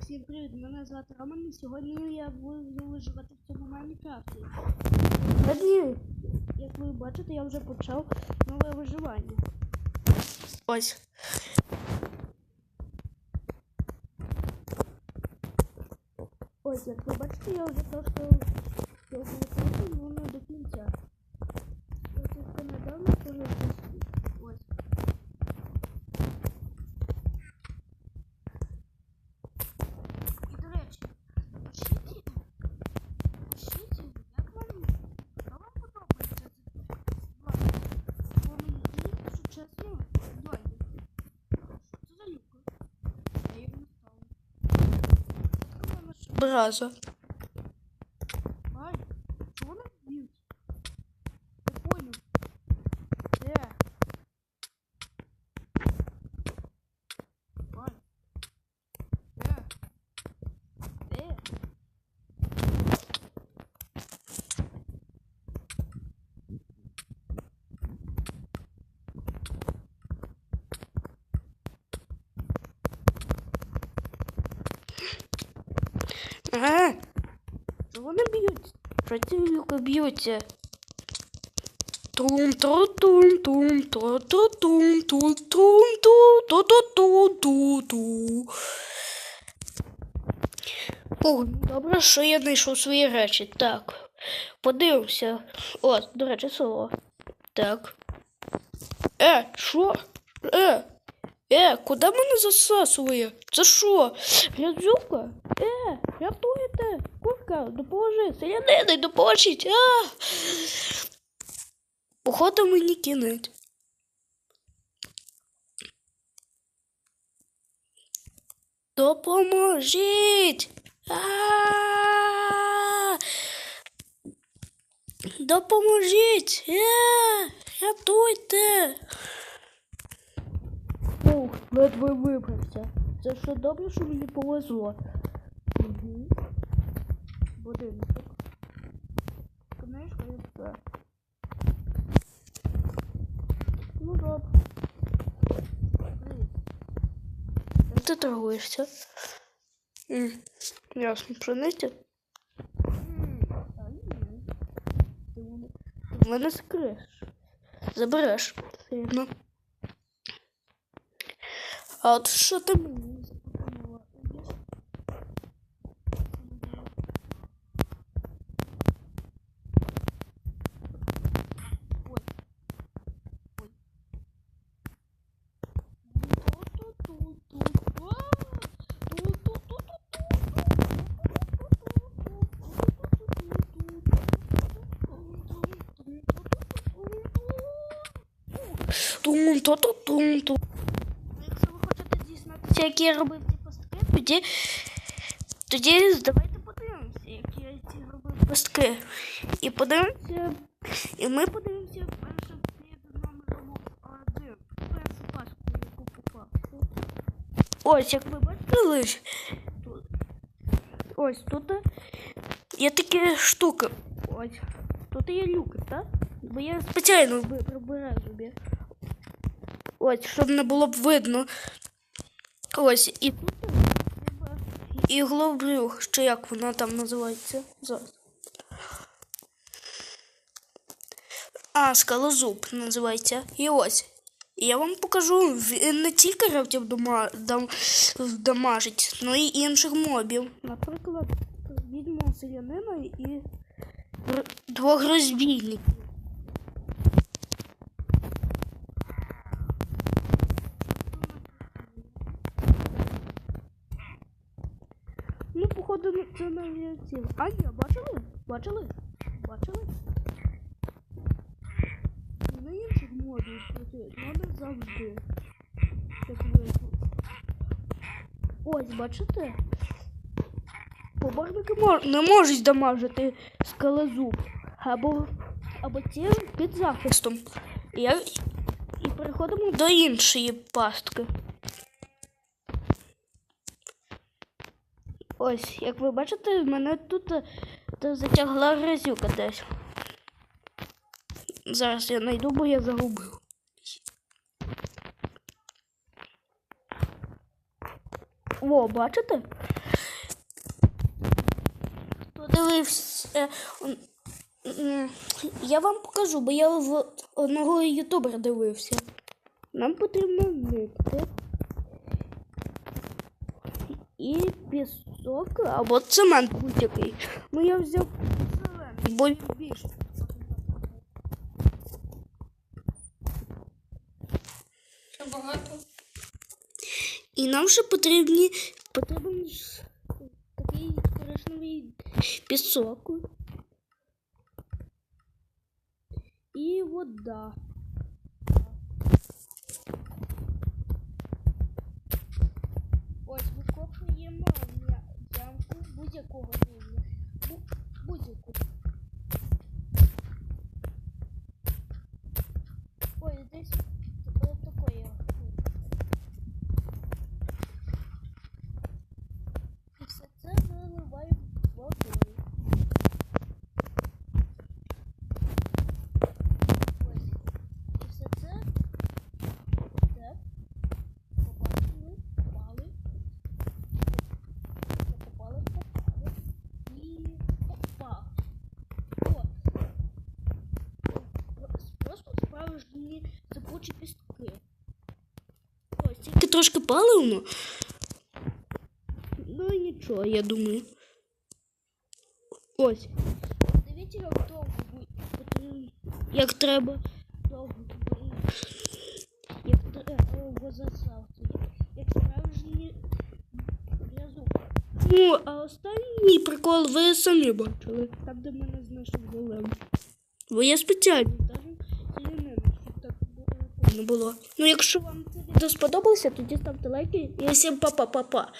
Всім привіт, мене звати Роман і сьогодні я буду виживати в цьому Майнкрафті. Як ви бачите, я вже почав нове виживання. Ось. Ось, як ви бачите, я вже виходжу, ну не до кінця. Я тільки недавно теж 不少说。Вони б'ють? Люки б'ються? Тум тру тум тум тру тру тум тум тум ту ту ту ту ту ту О, добре, що я знайшов свої речі. Так. Подивимося. О, до речі, село. Так. Е, що? Е, е, куди мене засасує? Це що? Грязюка? Е, рятуйте! Курка, допоможи! Селянини, допоможіть! А! Походу мені кінець. Допоможіть! А! Допоможіть! Е! Рятуйте! Ух, ледве вибрався. Це що добре, що мені повезло. Будиночок. Книжка і все. Ну. Привіт. Чим ти торгуєшся? М, Ясно, пшениця? В мене скриш. Забереш. Сильно. А от що ти мені Тун-ту-ту-тун-тун. Якщо ви хочете дізнатися, які я робив ці пастки, тоді, тоді давайте подивимося, які я ці робив пастки. І подивимося, і ми подивимося перше під номером один. Першу пастку, яку попав. Ось, як ви бачите, лиш тут. Ось тут є такі штуки. Ось. Тут є люки, так? Бо я спеціально прибираю собі. Ось, щоб не було б видно. Ось, і і глоблю, чи як вона там називається. А, скалозуб називається. І ось. Я вам покажу, він не тільки гравців дома, дам, але й інших мобів. Наприклад, відьму селянина і двох розбійників. Походу, ну, це на реактив. А ні, бачили? Бачили? Бачили? На інших модів працюють, але завжди. Ось, бачите? Поборники не можуть дамажити скалозуб. Або, або ті під захистом. Я, і переходимо до іншої пастки. Ось, як ви бачите, мене тут е, затягла грязюка десь. Зараз я знайду, бо я загубив. Во, бачите? Хто дивився. е, Я вам покажу, бо я в одного ютубера дивився. Нам потрібно нитки. І пісок або цемент будь-який. Ну я взяв зелений, бо він більше. Ще багато. І нам ще потрібні потрібен ж такий коричневий пісок. І вода. М'я- ямку будь-якого рівня. Бу- Будь-яку. Ой, десь е, такої. І все це заливаємо водою. Ось. І все це так. Побачили, попали. Попали, попали. І попали. О. Справжні запучі пістки. Ось, тільки трошки паливно. Ну і нічого, я думаю. Ось. Дивіться, як довго буде. Як треба довго. Як треба засавти. Як справжній зв'язок. Ну, а останній прикол ви самі бачили. Там, де мене знайшов голем. Бо я спеціально навіть зеленим, щоб так було- було. Ну, якщо вам це відео сподобалося, тоді ставте лайки і всім па-па-па-па.